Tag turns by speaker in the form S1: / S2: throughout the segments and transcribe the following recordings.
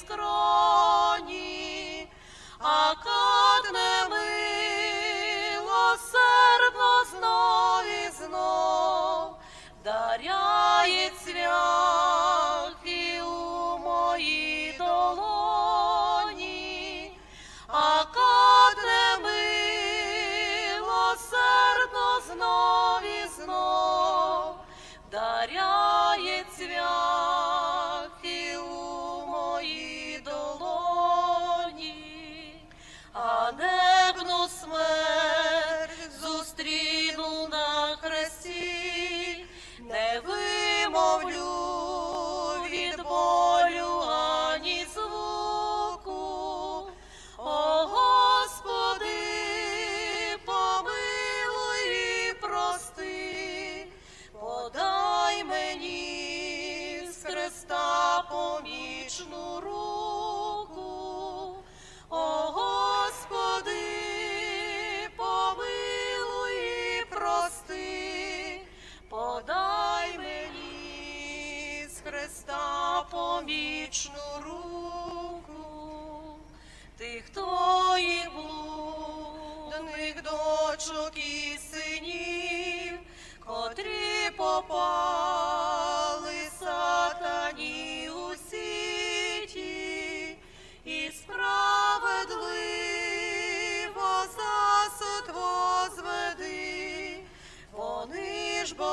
S1: скроні, а кат немилосердно знов і знов даряє цвяхи у моїй долоні, а кат немилосердно знов і знов даряє цвях.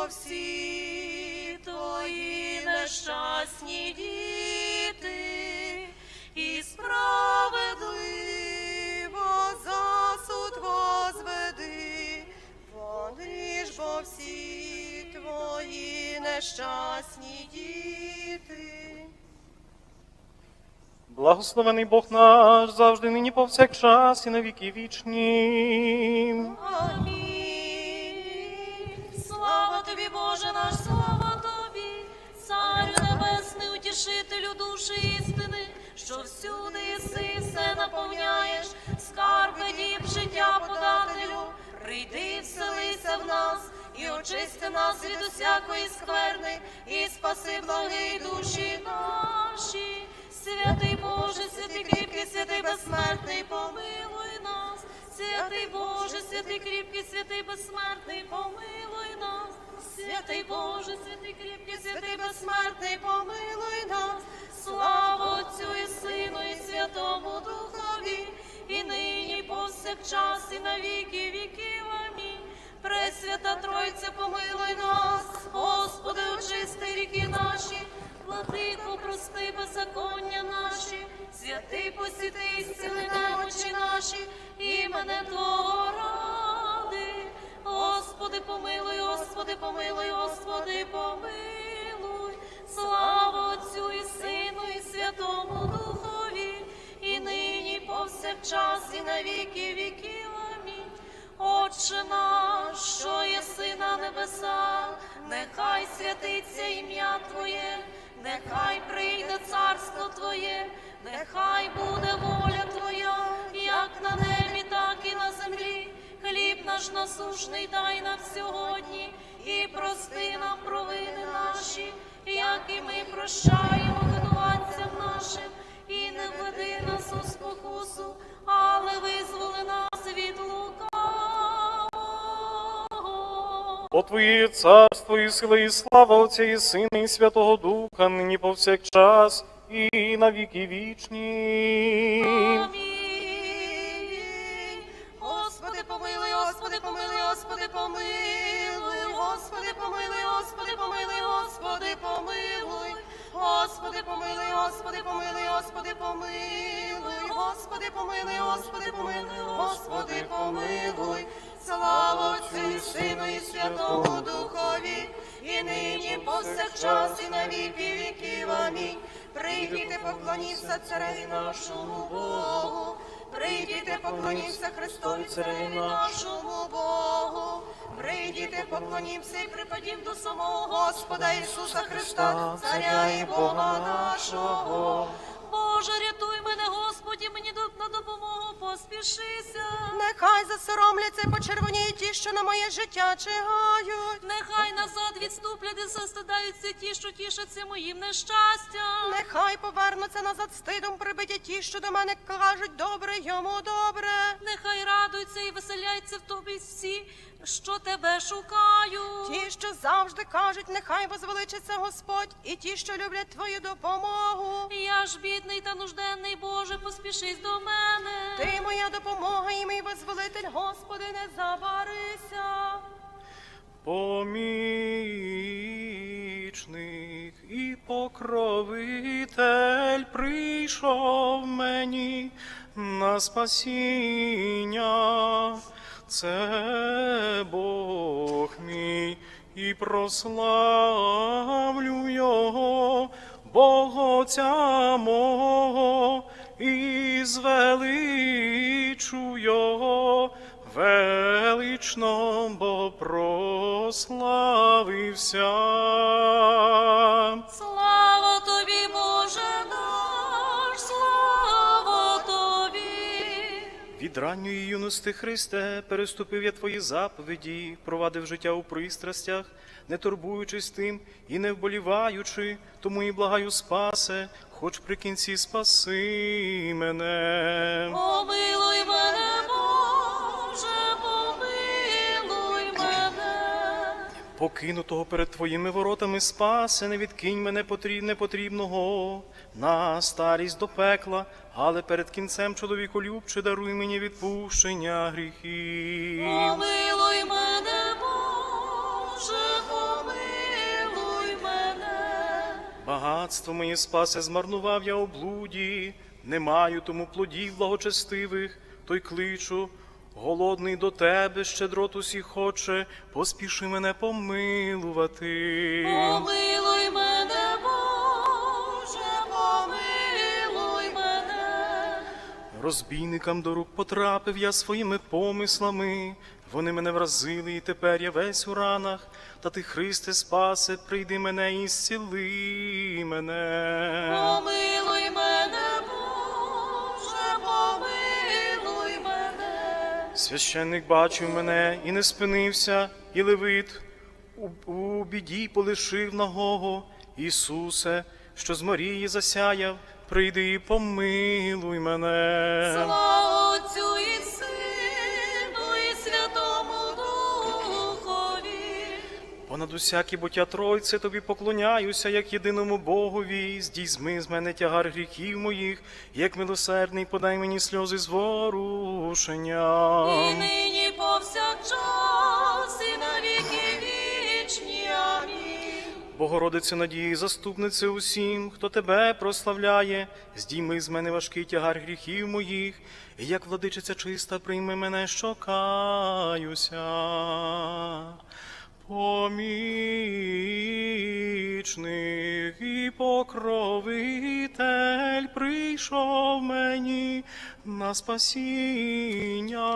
S1: Всі твої нещасні діти, і справедливо засуд возведи, вони ж бо всі твої нещасні діти.
S2: Благословений Бог наш завжди нині повсякчас і на віки вічні.
S1: Утішителю душі істини, що всюди єси, все наповняєш, скарби діб життя подателю, прийди, вселися в нас. І очисти нас від усякої скверни, і спаси благі душі наші. Святий Боже, святий кріпкий, святий безсмертний, помилуй. Святий Боже, святий кріпкий, святий безсмертний, помилуй нас. Святий Боже, святий кріпкий, святий безсмертний, помилуй нас. Слава Отцю і Сину, і Святому Духові, і нині, і повсякчас, і на віки віків. Амінь. Пресвята Тройця, помилуй Твоє царство і
S2: сила, і слава Отця і Сина, і Святого Духа, нині повсякчас і на віки вічні.
S1: Амінь. Господи, помилуй, Господи, помилуй, Господи, помилуй, Господи, помилуй, Господи, помилуй, Господи, помилуй. Господи, помилуй, Господи, помилуй, Господи, помилуй, Господи, помилуй, Господи, помилуй, Господи, помилуй. Слава Отцю Святому Духові, і нині, повсякчас, і на віки віків. Амінь. Прийдіте, поклоніться цареві нашому Богу. Прийдіте, поклонімся Христові цареві нашому Богу. Прийдіте, поклонімся і припадім до самого Господа Ісуса Христа, Царя і Бога нашого. Боже, рятуй мене, Господі, мені на допомогу поспішися.
S3: Нехай засоромляться і почервоніють ті, що на моє життя чигають.
S1: Нехай назад відступлять і застидаються ті, що тішаться моїм нещастям.
S3: Нехай повернуться назад стидом прибиті ті, що до мене кажуть добре йому добре.
S1: Нехай радуються і веселяються в тобі всі, що тебе шукають.
S3: Ті, що завжди кажуть, нехай возвеличиться Господь, і ті, що люблять твою допомогу.
S1: Я ж бідний та нужденний, Боже, поспішись до мене.
S3: Ти моя допомога і мій возвелитель, Господи, не забарися.
S2: Помічник і покровитель прийшов мені на спасіння. Це Бог мій, і прославлю Його, Бога Отця мого, і звеличу Його велично, бо прославився.
S1: Слава тобі, Боже
S2: Від ранньої юності Христе переступив я твої заповіді, провадив життя у пристрастях, не турбуючись тим і не вболіваючи, тому і благаю спасе, хоч при кінці спаси мене.
S1: Помилуй
S2: покинутого перед твоїми воротами спасе, не відкинь мене потріб- непотрібного на старість до пекла, але перед кінцем чоловіколюбче даруй мені відпущення гріхів.
S1: Помилуй мене, Боже, помилуй мене.
S2: Багатство моє спасе змарнував я облуді, не маю тому плодів благочестивих, той кличу. Голодний до тебе, щедрот усіх хоче, поспіши мене помилувати.
S1: Помилуй мене, Боже, помилуй мене.
S2: Розбійникам до рук потрапив я своїми помислами. Вони мене вразили, і тепер я весь у ранах. Та ти, Христе, спасе, прийди мене і зціли мене.
S1: Помилуй
S2: Священник бачив мене і не спинився, і левит у, у біді полишив нагого. Ісусе, що з Марії засяяв, прийди і помилуй мене.
S1: Слава
S2: Понад усякі буття Тройце тобі поклоняюся, як єдиному Богові. Здійзми з мене тягар гріхів моїх, як милосердний, подай мені сльози зворушення.
S1: І нині повсякчас, і на віки вічні. Амінь.
S2: Богородице надії, заступнице усім, хто тебе прославляє, здійми з мене важкий тягар гріхів моїх, і як владичиця чиста, прийми мене, що каюся. Помічник і покровитель прийшов мені на спасіння.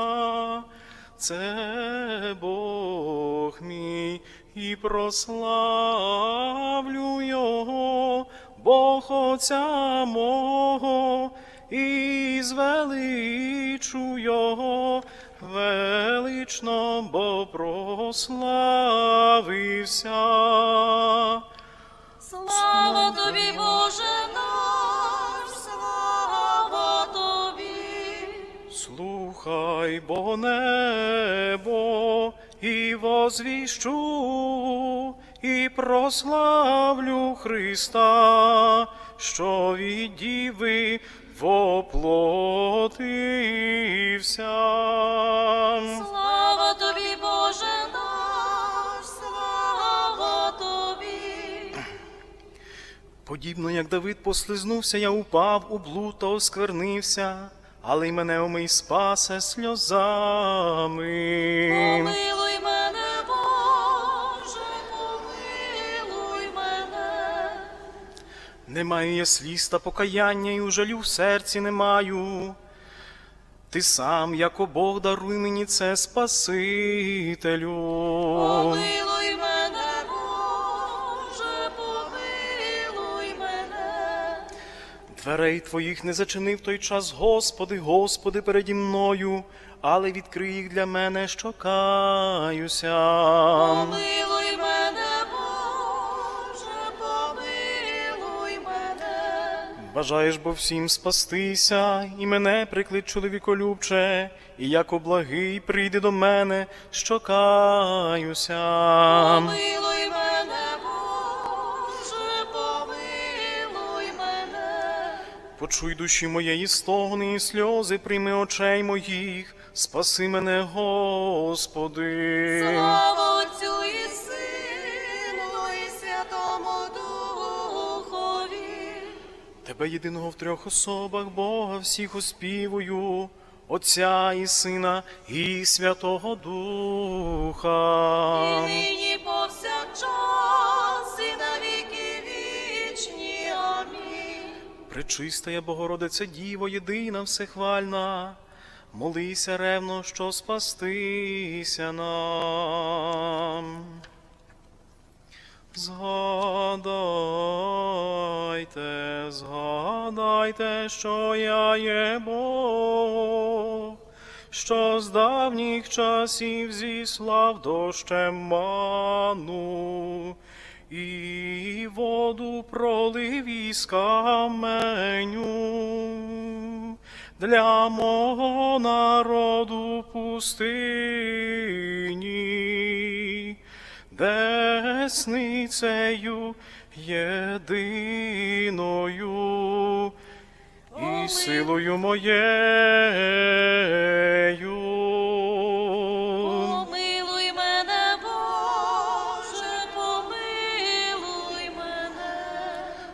S2: Це Бог мій, і прославлю Його, Бог Отця мого, і звеличу Його велично, бо прославився.
S1: Слава тобі, Боже наш, слава тобі.
S2: Слухай, бо небо, і возвіщу, і прославлю Христа, що від діви воплотився.
S1: Слава тобі, Боже наш, слава тобі.
S2: Подібно як Давид послизнувся, я упав у блуд та осквернився, але й мене омий спасе сльозами.
S1: Помилуй
S2: Не маю я сліз та покаяння, і у жалю в серці не маю. Ти сам, як Бог, даруй мені це Спасителю.
S1: Помилуй мене, Боже, помилуй мене.
S2: Дверей твоїх не зачинив той час, Господи, Господи, переді мною, але відкрий їх для мене, що каюся.
S1: Помилуй
S2: Бажаєш бо всім спастися, і мене приклич чоловіколюбче, і як облагий прийди до мене, що каюся.
S1: Помилуй мене, Боже, помилуй мене.
S2: Почуй душі моєї стогни і сльози, прийми очей моїх, спаси мене, Господи.
S1: Слава
S2: Тебе єдиного в трьох особах, Бога всіх оспівую, Отця і Сина, і Святого Духа.
S1: І нині повсякчас, і на віки вічні. Амінь.
S2: Пречистая Богородице Діво, єдина всехвальна, молися ревно, що спастися нам. Згадайте, згадайте, що я є Бог, що з давніх часів зіслав дощем ману, і воду пролив із каменю. Для мого народу пустині, десницею єдиною і силою моєю.
S1: Помилуй мене, Боже, помилуй мене.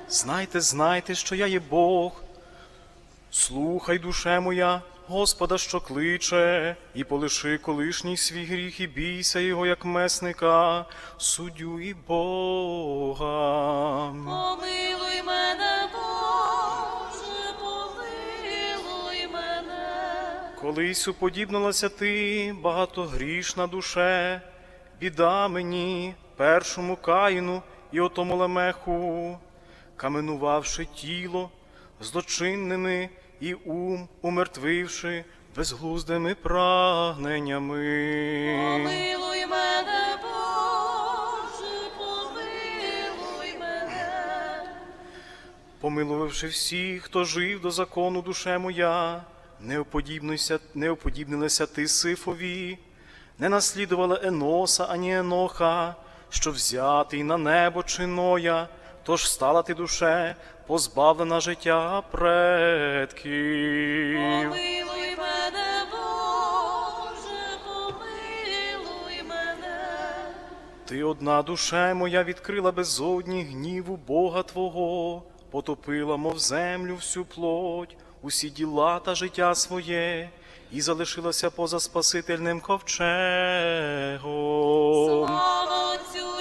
S2: Знайте, знайте, що я є Бог. Слухай, душе моя, Господа, що кличе, і полиши колишній свій гріх, і бійся його, як месника, суддю і Бога.
S1: Помилуй мене, Боже, помилуй мене.
S2: Колись уподібнилася ти, багатогрішна душе, біда мені, першому каїну і отому лемеху, каменувавши тіло злочинними і ум умертвивши безглуздими прагненнями.
S1: Помилуй мене, Боже, помилуй мене.
S2: Помилувавши всіх, хто жив до закону, душе моя, не уподібнися, не уподібнилася ти Сифові, не наслідувала Еноса, ані Еноха, що взятий на небо чиноя, тож стала ти душе, позбавлена життя предків.
S1: Помилуй мене, Боже, помилуй мене.
S2: Ти одна душе моя відкрила безодні гніву Бога Твого, потопила, мов землю всю плоть, усі діла та життя своє, і залишилася поза Спасительним ковчегом.
S1: Слава Отцю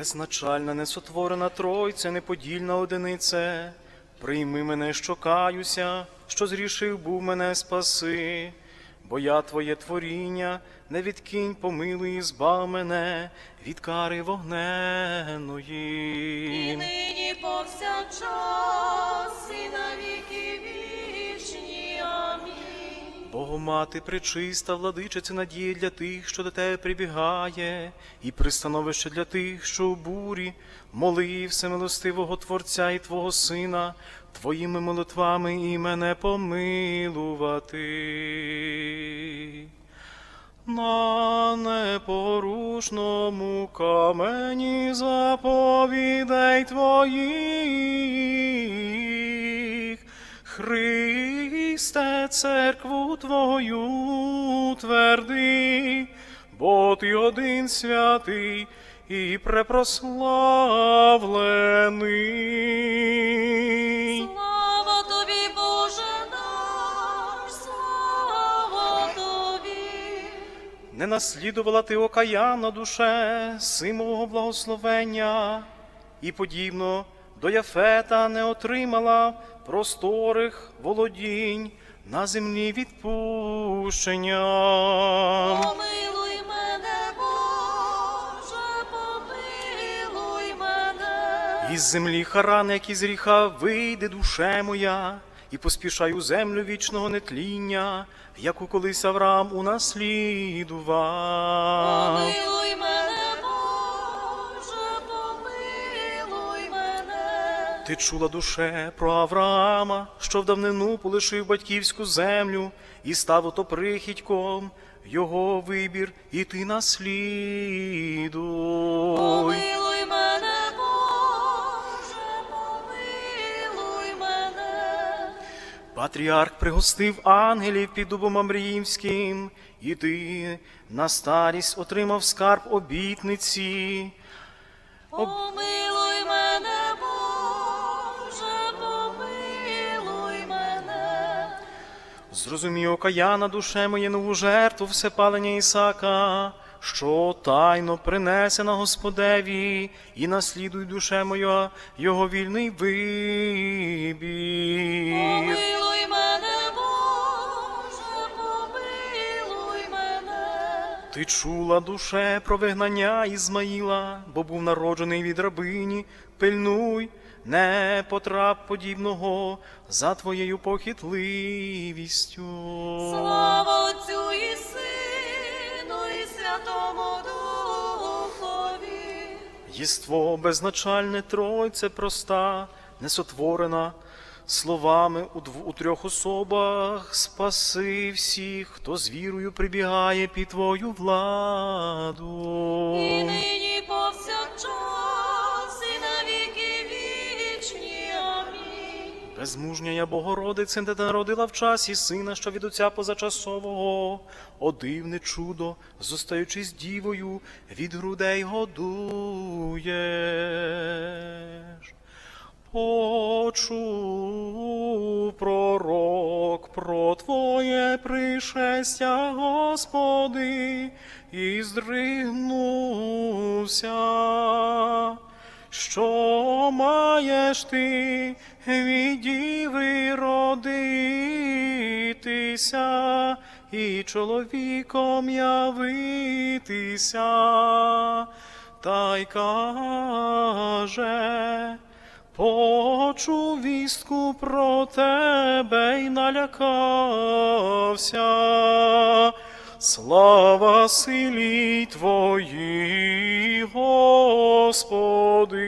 S2: Безначальна, несотворена Тройця, неподільна одинице, прийми мене, що каюся, що зрішив був мене спаси, бо я твоє творіння, не відкинь, помилуй, і збав мене від кари
S1: вогненої.
S2: І
S1: нині повсякчас,
S2: Богомати пречиста, владичиця надія для тих, що до тебе прибігає, і пристановище для тих, що у бурі, моли всемилостивого Творця і Твого Сина, Твоїми молитвами і мене помилувати. На непорушному камені заповідей Твоїх, Христе, церкву Твою тверди, бо Ти один святий і препрославлений.
S1: Слава тобі, Боже наш, слава тобі.
S2: Не наслідувала ти окаянна душе симового благословення, і подібно до Яфета не отримала просторих володінь на землі відпущення.
S1: Помилуй мене, Боже, помилуй мене.
S2: Із землі Харан, як із ріха, вийде душе моя, і поспішай у землю вічного нетління, яку колись Авраам унаслідував. Ти чула душе про Авраама, що в давнину полишив батьківську землю і став ото прихідьком, його вибір, і ти наслідуй.
S1: Помилуй мене, Боже, помилуй мене.
S2: Патріарх пригостив ангелів під дубом Амріївським, і ти на старість отримав скарб обітниці.
S1: Помилуй
S2: Зрозумій, окаяна душе моє нову жертву всепалення Ісака, що тайно принесе на Господеві, і наслідуй душе моя його вільний вибір.
S1: Помилуй мене, Боже, помилуй мене.
S2: Ти чула душе про вигнання Ізмаїла, бо був народжений від рабині, пильнуй, не потрап подібного за твоєю похитливістю.
S1: Слава Отцю і Сину, і Святому Духові.
S2: Єство безначальне Тройце проста, несотворена, словами у, дв- у трьох особах спаси всіх, хто з вірою прибігає під твою владу.
S1: І нині
S2: Безмужня Богородице, ти народила в часі сина, що від отця позачасового, о дивне чудо, зостаючись дівою, від грудей годуєш. Почув пророк про Твоє пришестя, Господи, і здригнувся що маєш ти від діви родитися і чоловіком явитися, та й каже, почув вістку про тебе й налякався слава силі Твої, Господи.